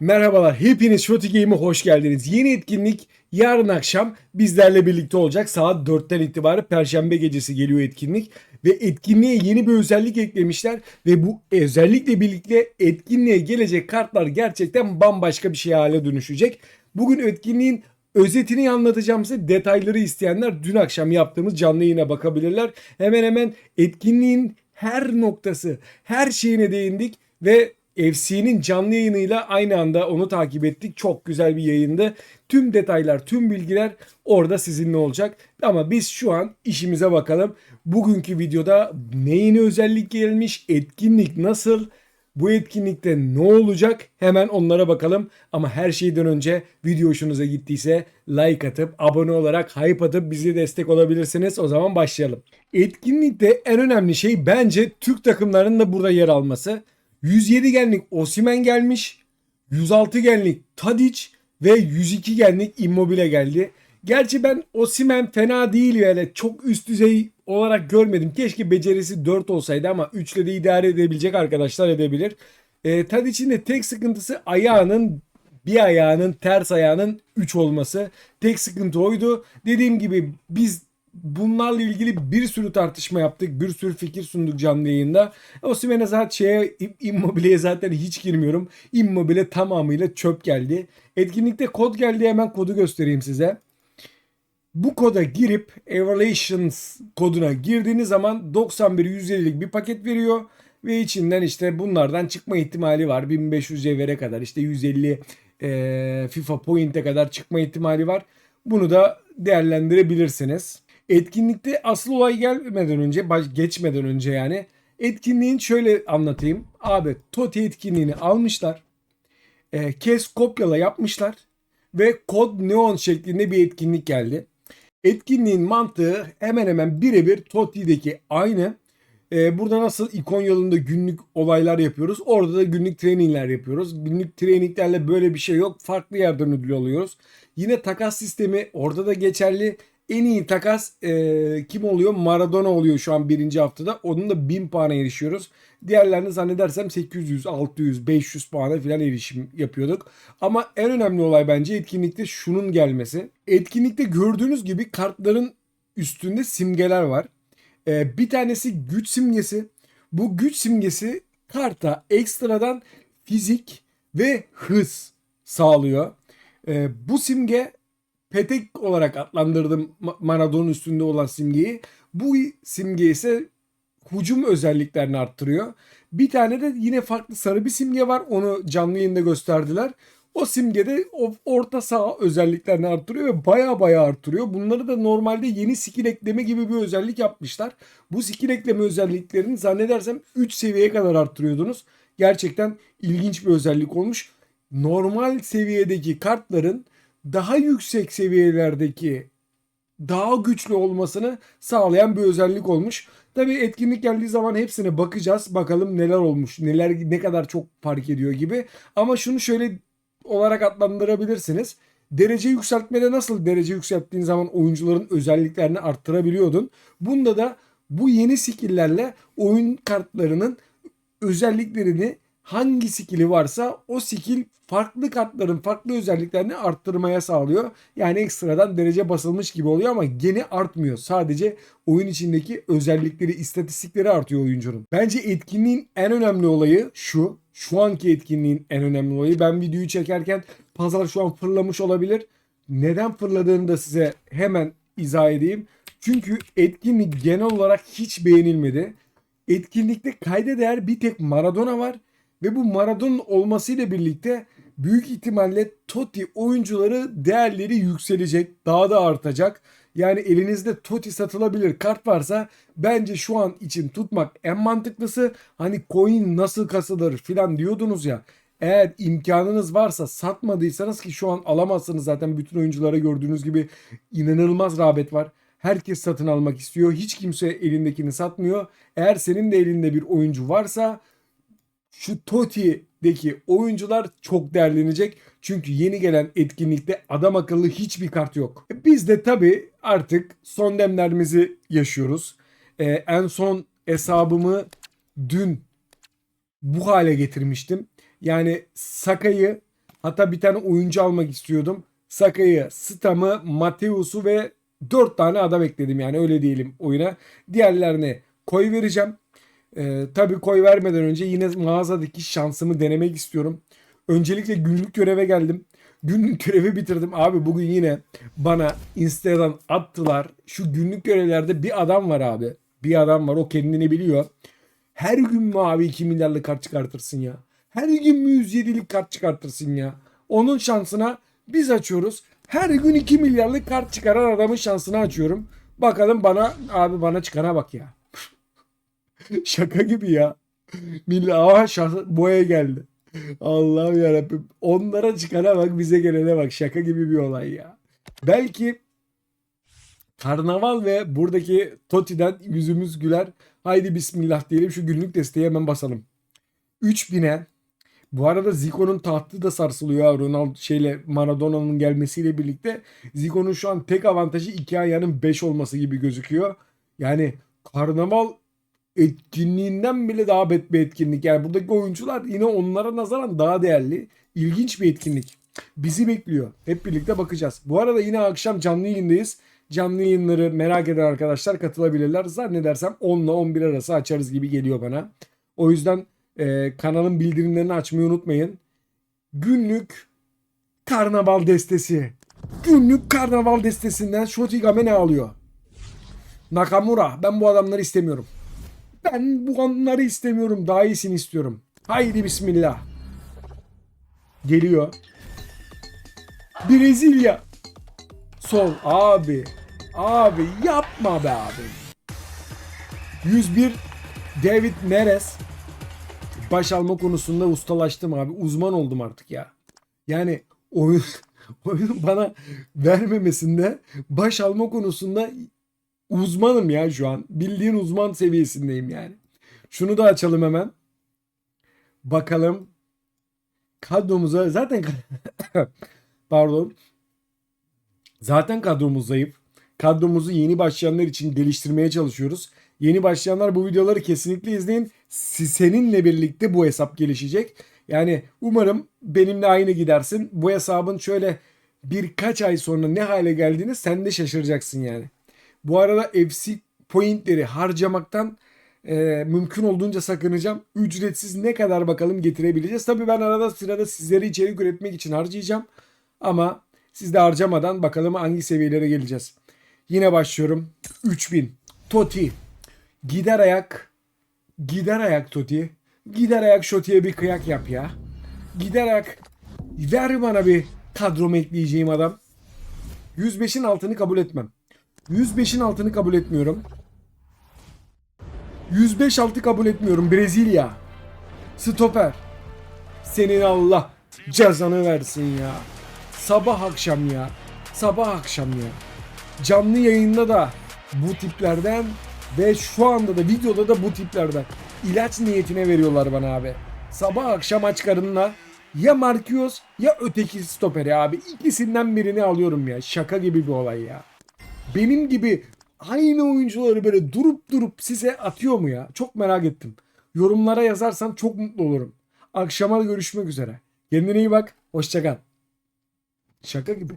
Merhabalar, hepiniz Shoti Game'e hoş geldiniz. Yeni etkinlik yarın akşam bizlerle birlikte olacak. Saat 4'ten itibaren Perşembe gecesi geliyor etkinlik. Ve etkinliğe yeni bir özellik eklemişler. Ve bu özellikle birlikte etkinliğe gelecek kartlar gerçekten bambaşka bir şey hale dönüşecek. Bugün etkinliğin özetini anlatacağım size. Detayları isteyenler dün akşam yaptığımız canlı yayına bakabilirler. Hemen hemen etkinliğin her noktası, her şeyine değindik ve FC'nin canlı yayınıyla aynı anda onu takip ettik. Çok güzel bir yayındı. Tüm detaylar, tüm bilgiler orada sizinle olacak. Ama biz şu an işimize bakalım. Bugünkü videoda neyine özellik gelmiş, etkinlik nasıl, bu etkinlikte ne olacak hemen onlara bakalım. Ama her şeyden önce video hoşunuza gittiyse like atıp abone olarak hype atıp bize destek olabilirsiniz. O zaman başlayalım. Etkinlikte en önemli şey bence Türk takımlarının da burada yer alması. 107 genlik Osimen gelmiş. 106 genlik Tadic ve 102 genlik Immobile geldi. Gerçi ben Osimen fena değil yani çok üst düzey olarak görmedim. Keşke becerisi 4 olsaydı ama 3 ile de idare edebilecek arkadaşlar edebilir. E, Tadic'in de tek sıkıntısı ayağının bir ayağının ters ayağının 3 olması. Tek sıkıntı oydu. Dediğim gibi biz bunlarla ilgili bir sürü tartışma yaptık. Bir sürü fikir sunduk canlı yayında. Osimhen'e zaten şeye Immobile'ye zaten hiç girmiyorum. Immobile tamamıyla çöp geldi. Etkinlikte kod geldi hemen kodu göstereyim size. Bu koda girip Evaluations koduna girdiğiniz zaman 91 150'lik bir paket veriyor ve içinden işte bunlardan çıkma ihtimali var. 1500 cevhere kadar işte 150 e, FIFA Point'e kadar çıkma ihtimali var. Bunu da değerlendirebilirsiniz. Etkinlikte asıl olay gelmeden önce, baş, geçmeden önce yani etkinliğin şöyle anlatayım. Abi Toti etkinliğini almışlar. E, kes kopyala yapmışlar ve kod neon şeklinde bir etkinlik geldi. Etkinliğin mantığı hemen hemen birebir Toti'deki aynı. Ee, burada nasıl ikon yolunda günlük olaylar yapıyoruz. Orada da günlük trainingler yapıyoruz. Günlük traininglerle böyle bir şey yok. Farklı yerden ödül alıyoruz. Yine takas sistemi orada da geçerli. En iyi takas e, kim oluyor? Maradona oluyor şu an birinci haftada. Onun da 1000 puana erişiyoruz. Diğerlerini zannedersem 800, 600, 500 puana falan erişim yapıyorduk. Ama en önemli olay bence etkinlikte şunun gelmesi. Etkinlikte gördüğünüz gibi kartların üstünde simgeler var. Ee, bir tanesi güç simgesi. Bu güç simgesi karta ekstradan fizik ve hız sağlıyor. Ee, bu simge petek olarak adlandırdım Maradona'nın üstünde olan simgeyi. Bu simge ise hücum özelliklerini arttırıyor. Bir tane de yine farklı sarı bir simge var. Onu canlı yayında gösterdiler. O simgede o orta saha özelliklerini arttırıyor ve baya baya arttırıyor. Bunları da normalde yeni skill ekleme gibi bir özellik yapmışlar. Bu skill ekleme özelliklerini zannedersem 3 seviyeye kadar arttırıyordunuz. Gerçekten ilginç bir özellik olmuş. Normal seviyedeki kartların daha yüksek seviyelerdeki daha güçlü olmasını sağlayan bir özellik olmuş. Tabii etkinlik geldiği zaman hepsine bakacağız. Bakalım neler olmuş, neler ne kadar çok fark ediyor gibi. Ama şunu şöyle olarak adlandırabilirsiniz. Derece yükseltmede nasıl derece yükselttiğin zaman oyuncuların özelliklerini arttırabiliyordun. Bunda da bu yeni skill'lerle oyun kartlarının özelliklerini hangi skill'i varsa o skill farklı kartların farklı özelliklerini arttırmaya sağlıyor. Yani ekstradan derece basılmış gibi oluyor ama gene artmıyor. Sadece oyun içindeki özellikleri, istatistikleri artıyor oyuncunun. Bence etkinliğin en önemli olayı şu. Şu anki etkinliğin en önemli olayı. Ben videoyu çekerken pazar şu an fırlamış olabilir. Neden fırladığını da size hemen izah edeyim. Çünkü etkinlik genel olarak hiç beğenilmedi. Etkinlikte kayda değer bir tek Maradona var. Ve bu Maradona'nın olmasıyla birlikte büyük ihtimalle Totti oyuncuları değerleri yükselecek. Daha da artacak. Yani elinizde Totti satılabilir kart varsa bence şu an için tutmak en mantıklısı. Hani coin nasıl kasılır filan diyordunuz ya. Eğer imkanınız varsa satmadıysanız ki şu an alamazsınız zaten bütün oyunculara gördüğünüz gibi inanılmaz rağbet var. Herkes satın almak istiyor. Hiç kimse elindekini satmıyor. Eğer senin de elinde bir oyuncu varsa şu Toti'deki oyuncular çok değerlenecek. Çünkü yeni gelen etkinlikte adam akıllı hiçbir kart yok. E, biz de tabii artık son demlerimizi yaşıyoruz. Ee, en son hesabımı dün bu hale getirmiştim. Yani Saka'yı Hatta bir tane oyuncu almak istiyordum. Saka'yı, Stam'ı, Mateus'u ve 4 tane adam ekledim yani öyle diyelim oyuna. Diğerlerine koy vereceğim. Ee, tabii koy vermeden önce yine mağazadaki şansımı denemek istiyorum. Öncelikle günlük göreve geldim. Günlük görevi bitirdim. Abi bugün yine bana Insta'dan attılar. Şu günlük görevlerde bir adam var abi. Bir adam var o kendini biliyor. Her gün mü abi 2 milyarlık kart çıkartırsın ya? Her gün mü 107'lik kart çıkartırsın ya? Onun şansına biz açıyoruz. Her gün 2 milyarlık kart çıkaran adamın şansını açıyorum. Bakalım bana abi bana çıkana bak ya. Şaka gibi ya. Milli aha şahs- boya geldi. Allah'ım yarabbim. Onlara çıkana bak bize gelene bak. Şaka gibi bir olay ya. Belki Karnaval ve buradaki Toti'den yüzümüz güler. Haydi bismillah diyelim şu günlük desteği hemen basalım. 3000'e bu arada Zico'nun tahtı da sarsılıyor. Ronaldo şeyle Maradona'nın gelmesiyle birlikte Zico'nun şu an tek avantajı iki ayağının 5 olması gibi gözüküyor. Yani karnaval etkinliğinden bile daha bet bir etkinlik. Yani buradaki oyuncular yine onlara nazaran daha değerli. İlginç bir etkinlik. Bizi bekliyor. Hep birlikte bakacağız. Bu arada yine akşam canlı yayındayız. Canlı yayınları merak eden arkadaşlar katılabilirler. Zannedersem 10 ile 11 arası açarız gibi geliyor bana. O yüzden e, kanalın bildirimlerini açmayı unutmayın. Günlük karnaval destesi. Günlük karnaval destesinden Shotigame ne alıyor? Nakamura. Ben bu adamları istemiyorum. Ben bu adamları istemiyorum. Daha iyisini istiyorum. Haydi bismillah. Geliyor. Brezilya. Sol abi. Abi yapma be abi. 101 David Neres baş alma konusunda ustalaştım abi. Uzman oldum artık ya. Yani oyun oyun bana vermemesinde baş alma konusunda uzmanım ya şu an. Bildiğin uzman seviyesindeyim yani. Şunu da açalım hemen. Bakalım kadromuza zaten pardon. Zaten kadromuz zayıf. Kadromuzu yeni başlayanlar için geliştirmeye çalışıyoruz. Yeni başlayanlar bu videoları kesinlikle izleyin. Seninle birlikte bu hesap gelişecek. Yani umarım benimle aynı gidersin. Bu hesabın şöyle birkaç ay sonra ne hale geldiğini sen de şaşıracaksın yani. Bu arada FC pointleri harcamaktan e, mümkün olduğunca sakınacağım. Ücretsiz ne kadar bakalım getirebileceğiz. Tabii ben arada sırada sizlere içerik üretmek için harcayacağım. Ama siz de harcamadan bakalım hangi seviyelere geleceğiz. Yine başlıyorum. 3000. Toti. Gider ayak. Gider ayak Toti. Gider ayak Şoti'ye bir kıyak yap ya. Gider ayak. Ver bana bir kadromu ekleyeceğim adam. 105'in altını kabul etmem. 105'in altını kabul etmiyorum. 105 altı kabul etmiyorum. Brezilya. Stoper. Senin Allah cezanı versin ya. Sabah akşam ya. Sabah akşam ya. Canlı yayında da bu tiplerden ve şu anda da videoda da bu tiplerden ilaç niyetine veriyorlar bana abi. Sabah akşam aç karınla ya Marquinhos ya öteki stoperi abi. İkisinden birini alıyorum ya. Şaka gibi bir olay ya. Benim gibi aynı oyuncuları böyle durup durup size atıyor mu ya? Çok merak ettim. Yorumlara yazarsan çok mutlu olurum. Akşama görüşmek üzere. Kendine iyi bak. Hoşçakal. Şaka gibi.